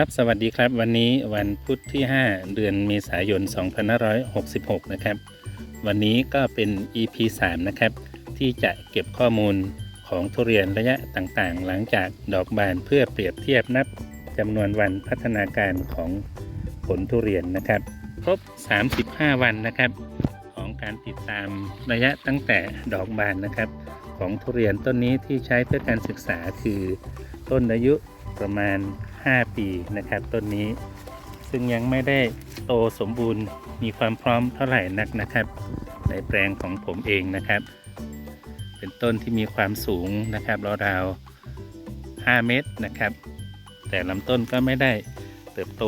ครับสวัสดีครับวันนี้วันพุธที่ 5 เดือนเมษายน 2566 นะครับ วันนี้ก็เป็น EP 3 นะครับ ที่จะเก็บข้อมูลของทุเรียนระยะต่างๆ หลังจากดอกบานเพื่อเปรียบเทียบนับจำนวนวันพัฒนาการของผลทุเรียนนะครับ ครบ 35 วันนะครับ ของการติดตามระยะตั้งแต่ดอกบานนะครับ ของทุเรียนต้นนี้ที่ใช้เพื่อการศึกษาคือต้นอายุประมาณ 5 ปีนะครับต้นนี้ ซึ่งยังไม่ได้โตสมบูรณ์มีความพร้อมเท่าไหร่นักนะครับ ในแปลงของผมเองนะครับ เป็นต้นที่มีความสูงนะครับราวๆ5เมตรนะครับ แต่ลำต้นก็ไม่ได้เติบโต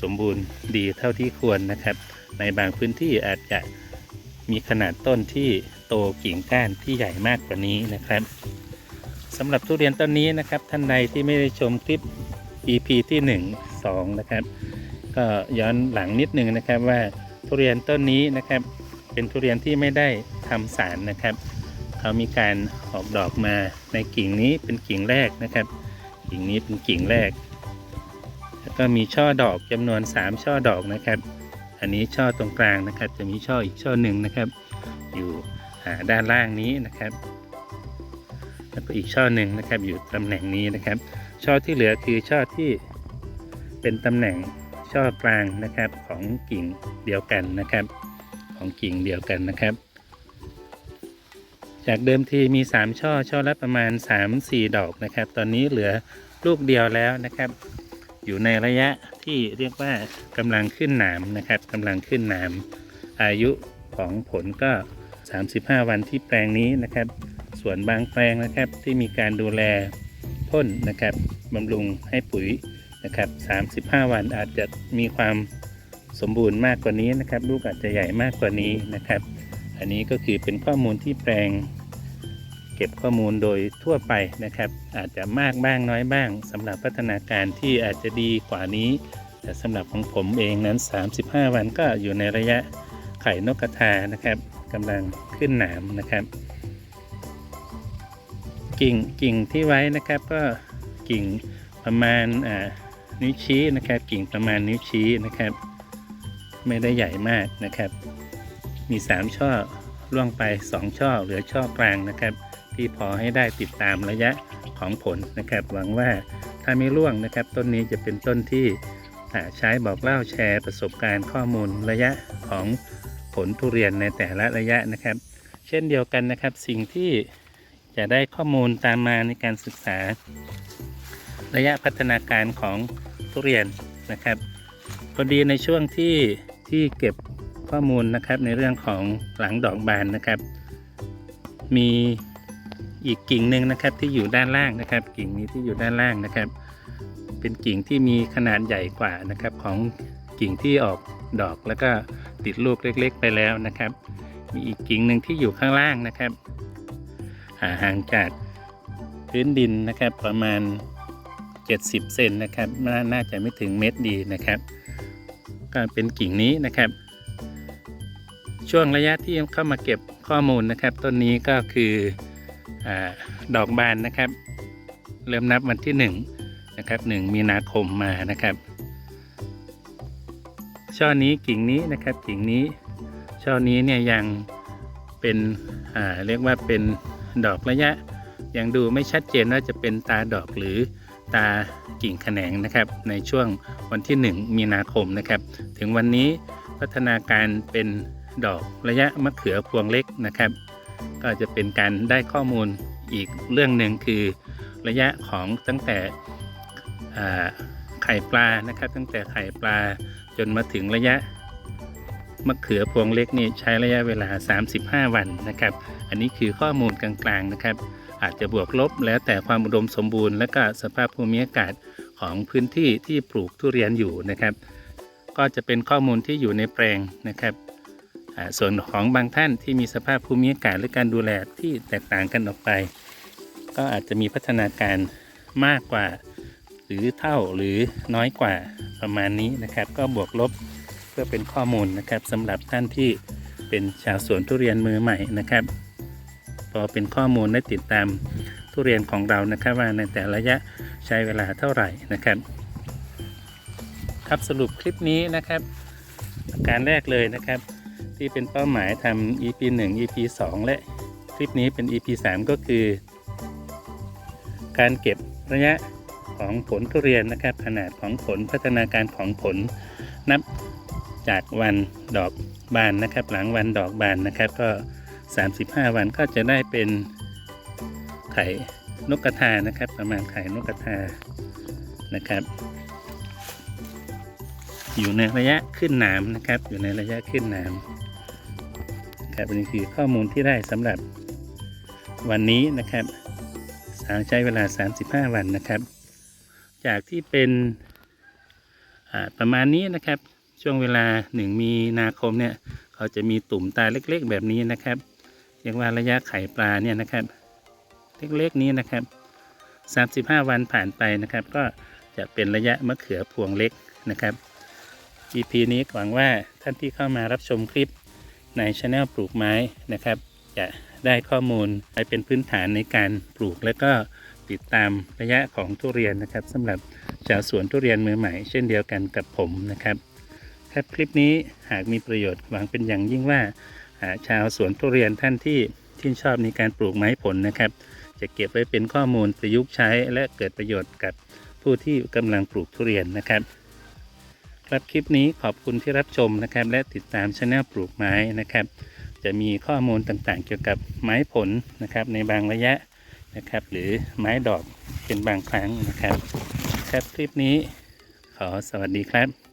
สมบูรณ์ดีเท่าที่ควรนะครับ ในบางพื้นที่อาจจะมีขนาดต้นที่โตกิ่งก้านที่ใหญ่มากกว่านี้นะครับสำหรับทุเรียนต้นนี้นะครับ ท่านใดที่ไม่ได้ชมคลิป EP ที่ 1 2 นะครับ ก็ย้อนหลังนิดนึงนะครับว่าทุเรียนต้นนี้นะครับ เป็นทุเรียนที่ไม่ได้ทำสารนะครับเขามีการออกดอกมาในกิ่งนี้เป็นกิ่งแรกนะครับ กิ่งนี้เป็นกิ่งแรก แล้วก็มีช่อดอกจำนวน 3 ช่อดอกนะครับ อันนี้ช่อตรงกลางนะครับ จะมีช่ออีกช่อหนึ่งนะครับ อยู่ด้านล่างนี้นะครับ แล้วก็อีกช่อหนึ่งนะครับอยู่ตำแหน่งนี้นะครับ ช่อที่เหลือคือช่อที่เป็นตำแหน่งช่อกลางนะครับของกิ่งเดียวกันนะครับ ของกิ่งเดียวกันนะครับ จากเดิมทีมี 3 ช่อช่อละประมาณ 3-4 ดอกนะครับ ตอนนี้เหลือลูกเดียวแล้วนะครับ อยู่ในระยะที่เรียกว่ากำลังขึ้นหนามนะครับกำลังขึ้นหนามอายุของผลก็ 35 วันที่แปลงนี้นะครับ วนบางแปลงนะครับ ที่มีการดูแลพ่นนะครับบำรุงให้ปุ๋ยนะครับ35 วันอาจจะมีความสมบูรณ์มากกว่านี้นะครับ ลูกอาจจะใหญ่มากกว่านี้นะครับ อันนี้ก็คือเป็นข้อมูลที่แปลง เก็บข้อมูลโดยทั่วไปนะครับ อาจจะมากบ้างน้อยบ้างสำหรับพัฒนาการที่อาจจะดีกว่านี้ แต่สำหรับของผมเองนั้น 35 วันก็อยู่ในระยะไข่นกกระทานะครับกำลังขึ้นหนามนะครับ กิ่งกิ่งที่ไว้นะครับก็กิ่งประมาณนิ้วชี้นะครับ กิ่งประมาณนิ้วชี้นะครับ ไม่ได้ใหญ่มากนะครับ มี 3 ช่อล่วงไป 2 ช่อเหลือช่อกลางนะครับ ที่พอให้ได้ติดตามระยะของผลนะครับ หวังว่าถ้าไม่ล่วงนะครับ ต้นนี้จะเป็นต้นที่ใช้บอกเล่าแชร์ประสบการณ์ข้อมูลระยะของผลทุเรียนในแต่ละระยะนะครับ เช่นเดียวกันนะครับสิ่งที่ จะได้ข้อมูลตามมาในการศึกษา ระยะพัฒนาการของทุเรียนนะครับพอดีในช่วงที่ที่เก็บข้อมูลนะครับในเรื่องของหลังดอกบานนะครับ มีอีกกิ่งหนึ่งนะครับที่อยู่ด้านล่างนะครับ กิ่งนี้ที่อยู่ด้านล่างนะครับ เป็นกิ่งที่มีขนาดใหญ่กว่านะครับของกิ่งที่ออกดอกแล้วก็ติดลูกเล็ก ๆ ไปแล้วนะครับ มีอีกกิ่งหนึ่งที่อยู่ข้างล่างนะครับ ห่างจากพื้นดินนะครับประมาณ 70 เซนนะครับน,น่าจะไม่ถึงเม็ดดีนะครับ ก็เป็นกิ่งนี้นะครับ ช่วงระยะที่เข้ามาเก็บข้อมูลนะครับ ต้นนี้ก็คืออดอกบานนะครับ เริ่มนับวันที่1นะครับ1มีนาคมมานะครับช่อนี้กิ่งนี้นะครับกิ่งนี้ช่อนี้เนี่ยยังเป็นเรียกว่าเป็น ดอกระยะ ยังดูไม่ชัดเจนว่าจะเป็นตาดอกหรือตากิ่งแขนงนะครับ ในช่วงวันที่ 1 มีนาคมนะครับ ถึงวันนี้พัฒนาการเป็นดอกระยะมะเขือพวงเล็กนะครับ ก็จะเป็นการได้ข้อมูลอีกเรื่องหนึ่งคือระยะของตั้งแต่ไข่ปลานะครับ ตั้งแต่ไข่ปลาจนมาถึงระยะ มะเขือพวงเล็กนี่ใช้ระยะเวลา 35 วันนะครับ อันนี้คือข้อมูลกลางๆนะครับ อาจจะบวกลบแล้วแต่ความอุดมสมบูรณ์ และก็สภาพภูมิอากาศของพื้นที่ที่ปลูกทุเรียนอยู่นะครับ ก็จะเป็นข้อมูลที่อยู่ในแปลงนะครับส่วนของบางท่านที่มีสภาพภูมิอากาศหรือการดูแลที่แตกต่างกันออกไป ก็อาจจะมีพัฒนาการมากกว่า หรือเท่าหรือน้อยกว่าประมาณนี้นะครับ ก็บวกลบ พื่อเป็นข้อมูลนะครับสำหรับท่านที่เป็นชาวสวนทุเรียนมือใหม่นะครับ พอเป็นข้อมูลได้ติดตามทุเรียนของเรานะครับว่าในแต่ระยะใช้เวลาเท่าไหร่นะครับ ครับสรุปคลิปนี้นะครับ การแรกเลยนะครับ ที่เป็นเป้าหมายทำ EP 1 EP 2 และคลิปนี้เป็น EP 3 ก็คือ การเก็บระยะของผลทุเรียนนะครับ ขนาดของผลพัฒนาการของผลนับ จากวันดอกบานนะครับ หลังวันดอกบานนะครับ ก็ 35 วันก็จะได้เป็นไข่นกกระทานะครับ ประมาณไข่นกกระทานะครับ อยู่ในระยะขึ้นหนามนะครับ อยู่ในระยะขึ้นหนามครับนนี้คือข้อมูลที่ได้สำหรับวันนี้นะครับสางใช้เวลา 35 วันนะครับ จากที่เป็นประมาณนี้นะครับ ช่วงเวลา1มีนาคมเนี่ยเขาจะมีตุ่มตาเล็กๆ แบบนี้นะครับเรียกว่าระยะไข่ปลาเนี่ยนะครับ เล็กๆนี้นะครับ 35 วันผ่านไปนะครับ ก็จะเป็นระยะมะเขือพวงเล็กนะครับ EP นี้หวังว่าท่านที่เข้ามารับชมคลิปในช anel ปลูกไม้นะครับ จะได้ข้อมูลไปเป็นพื้นฐานในการปลูกและก็ติดตามระยะของทุเรียนนะครับสำหรับชาวสวนทุเรียนมือใหม่ เช่นเดียวกันกับผมนะครับ ครับคลิปนี้หากมีประโยชน์หวังเป็นอย่างยิ่งว่าอ่าชาวสวนทุเรียนท่านที่ชื่นชอบในการปลูกไม้ผลนะครับ จะเก็บไว้เป็นข้อมูลประยุกต์ใช้ และเกิดประโยชน์กับผู้ที่กำลังปลูกทุเรียนนะครับ ครับคลิปนี้ขอบคุณที่รับชมนะครับ และติดตามช anel ปลูกไม้นะครับ จะมีข้อมูลต่างๆ เกี่ยวกับไม้ผลนะครับในบางระยะนะครับ หรือไม้ดอกเป็นบางครั้งนะครับ ครับคลิปนี้ขอสวัสดีครับ